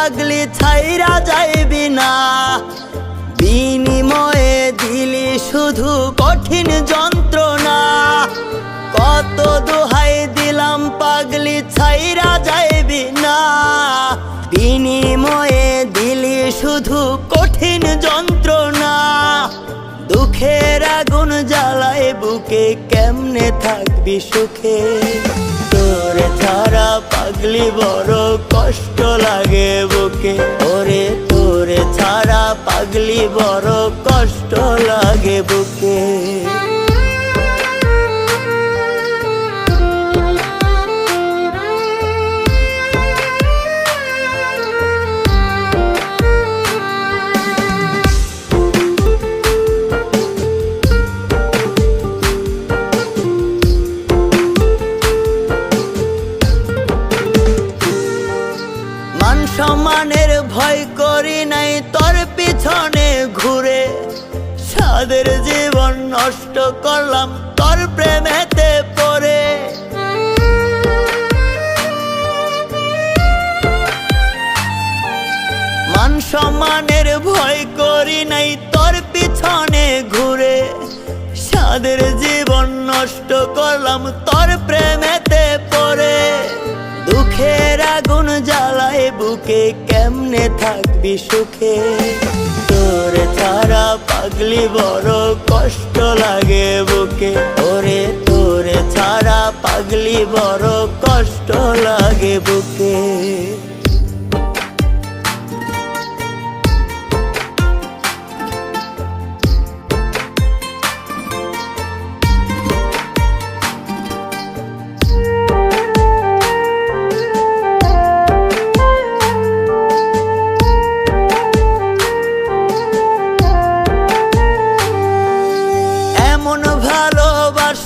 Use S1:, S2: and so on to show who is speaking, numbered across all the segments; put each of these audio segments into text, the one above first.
S1: পাগলি ছাইরা যাইবি না। বিনিময়ে দিলি শুধু কঠিন যন্ত্রণা। কত দোহাই দিলাম পাগলি ছাইরা যাইবি না। বিনিময়ে দিলি শুধু কঠিন যন্ত্রণা। দুঃখের আগুন জ্বালায় বুকে কেমনে থাকবি সুখে? তোরে ছাড়া পাগলি বড় কষ্ট লাগে বুকে। ওরে তোরে ছাড়া পাগলি বড় কষ্ট লাগে বুকে। মান সম্মানের ভয় করি নাই, তোর পিছনে ঘুরে। সাদের জীবন নষ্ট করলাম, তোর প্রেমেতে পড়ে। মান সম্মানের ভয় করি নাই, তোর পিছনে ঘুরে। সাদের জীবন নষ্ট করলাম বুকে কেমনে থাকবি সুখে? তোর ছাড়া পাগলি বড় কষ্ট লাগে বুকে। ওরে, তোরে ছাড়া পাগলি বড় কষ্ট লাগে বুকে।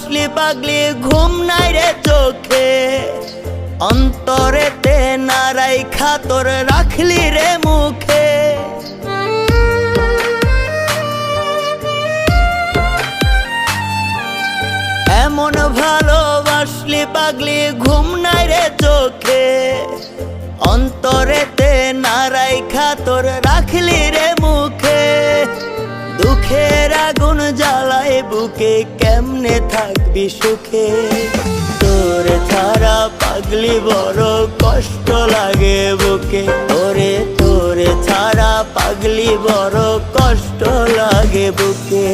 S1: ভালোবাসলি পাগলি ঘুম নাই রে চোখে। অন্তরে অন্তরেতে নারাই খাতর রাখলি রে মুখে। এমন ভালোবাসলি পাগলি ঘুম নাই রে চোখে। অন্তরে অন্তরেতে নারাই খাতর রাখলি বুকে কেমনে থাকবি সুখে? তোর ছাড়া পাগলি বড় কষ্ট লাগে বুকে। ওরে, তোরে ছাড়া পাগলি বড় কষ্ট লাগে বুকে।